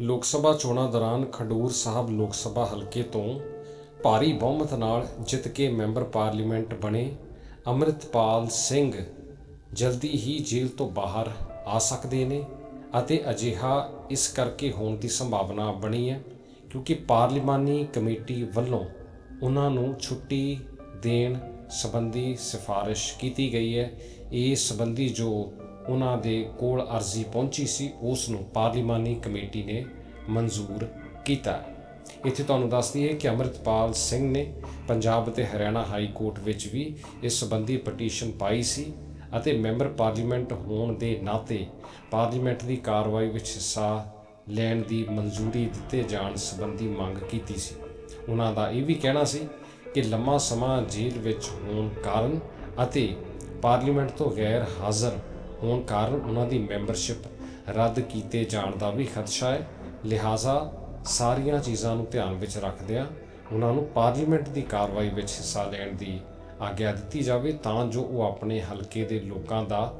ਲੋਕ ਸਭਾ ਚੋਣਾਂ ਦੌਰਾਨ ਖਡੂਰ ਸਾਹਿਬ ਲੋਕ ਸਭਾ ਹਲਕੇ ਤੋਂ ਭਾਰੀ ਬਹੁਮਤ ਨਾਲ ਜਿੱਤ ਕੇ ਮੈਂਬਰ ਪਾਰਲੀਮੈਂਟ ਬਣੇ ਅੰਮ੍ਰਿਤਪਾਲ ਸਿੰਘ ਜਲਦੀ ਹੀ ਜੇਲ੍ਹ ਤੋਂ ਬਾਹਰ ਆ ਸਕਦੇ ਨੇ ਅਤੇ ਅਜਿਹਾ ਇਸ ਕਰਕੇ ਹੋਣ ਦੀ ਸੰਭਾਵਨਾ ਬਣੀ ਹੈ ਕਿਉਂਕਿ ਪਾਰਲੀਮਾਨੀ ਕਮੇਟੀ ਵੱਲੋਂ ਉਹਨਾਂ ਨੂੰ ਛੁੱਟੀ ਦੇਣ ਸੰਬੰਧੀ ਸਿਫਾਰਿਸ਼ ਕੀਤੀ ਗਈ ਹੈ। ਇਸ ਸੰਬੰਧੀ ਜੋ ਉਹਨਾਂ ਦੇ ਕੋਲ ਅਰਜ਼ੀ ਪਹੁੰਚੀ ਸੀ, ਉਸ ਨੂੰ ਪਾਰਲੀਮਾਨੀ ਕਮੇਟੀ ਨੇ ਮਨਜ਼ੂਰ ਕੀਤਾ। ਇੱਥੇ ਤੁਹਾਨੂੰ ਦੱਸ ਦਈਏ ਕਿ ਅੰਮ੍ਰਿਤਪਾਲ ਸਿੰਘ ਨੇ ਪੰਜਾਬ ਅਤੇ ਹਰਿਆਣਾ ਹਾਈ ਕੋਰਟ ਵਿੱਚ ਵੀ ਇਸ ਸੰਬੰਧੀ ਪਟੀਸ਼ਨ ਪਾਈ ਸੀ ਅਤੇ ਮੈਂਬਰ ਪਾਰਲੀਮੈਂਟ ਹੋਣ ਦੇ ਨਾਤੇ ਪਾਰਲੀਮੈਂਟ ਦੀ ਕਾਰਵਾਈ ਵਿੱਚ ਹਿੱਸਾ ਲੈਣ ਦੀ ਮਨਜ਼ੂਰੀ ਦਿੱਤੇ ਜਾਣ ਸੰਬੰਧੀ ਮੰਗ ਕੀਤੀ ਸੀ। ਉਹਨਾਂ ਦਾ ਇਹ ਵੀ ਕਹਿਣਾ ਸੀ ਕਿ ਲੰਮਾ ਸਮਾਂ ਜੇਲ੍ਹ ਵਿੱਚ ਹੋਣ ਕਾਰਨ ਅਤੇ ਪਾਰਲੀਮੈਂਟ ਤੋਂ ਗੈਰ ਹਾਜ਼ਰ ਹੋਣ ਕਾਰਨ ਉਹਨਾਂ ਦੀ ਮੈਂਬਰਸ਼ਿਪ ਰੱਦ ਕੀਤੇ ਜਾਣ ਦਾ ਵੀ ਖਦਸ਼ਾ ਹੈ। ਲਿਹਾਜ਼ਾ ਸਾਰੀਆਂ ਚੀਜ਼ਾਂ ਨੂੰ ਧਿਆਨ ਵਿੱਚ ਰੱਖਦਿਆਂ ਉਹਨਾਂ ਨੂੰ ਪਾਰਲੀਮੈਂਟ ਦੀ ਕਾਰਵਾਈ ਵਿੱਚ ਹਿੱਸਾ ਲੈਣ ਦੀ ਆਗਿਆ ਦਿੱਤੀ ਜਾਵੇ ਤਾਂ ਜੋ ਉਹ ਆਪਣੇ ਹਲਕੇ ਦੇ ਲੋਕਾਂ ਦਾ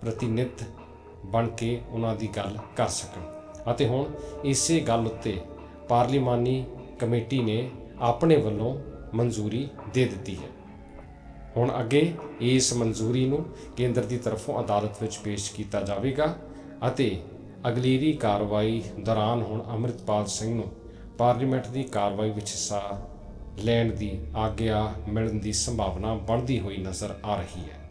ਪ੍ਰਤੀਨਿਧ ਬਣ ਕੇ ਉਹਨਾਂ ਦੀ ਗੱਲ ਕਰ ਸਕਣ। ਅਤੇ ਹੁਣ ਇਸੇ ਗੱਲ ਉੱਤੇ ਪਾਰਲੀਮਾਨੀ ਕਮੇਟੀ ਨੇ ਆਪਣੇ ਵੱਲੋਂ ਮਨਜ਼ੂਰੀ ਦੇ ਦਿੱਤੀ ਹੈ। ਹੁਣ ਅੱਗੇ ਇਸ ਮਨਜ਼ੂਰੀ ਨੂੰ ਕੇਂਦਰ ਦੀ ਤਰਫੋਂ ਅਦਾਲਤ ਵਿੱਚ ਪੇਸ਼ ਕੀਤਾ ਜਾਵੇਗਾ ਅਤੇ ਅਗਲੇਰੀ ਕਾਰਵਾਈ ਦੌਰਾਨ ਹੁਣ ਅੰਮ੍ਰਿਤਪਾਲ ਸਿੰਘ ਨੂੰ ਪਾਰਲੀਮੈਂਟ ਦੀ ਕਾਰਵਾਈ ਵਿੱਚ ਹਿੱਸਾ ਲੈਣ ਦੀ ਆਗਿਆ ਮਿਲਣ ਦੀ ਸੰਭਾਵਨਾ ਬਣਦੀ ਹੋਈ ਨਜ਼ਰ ਆ ਰਹੀ ਹੈ।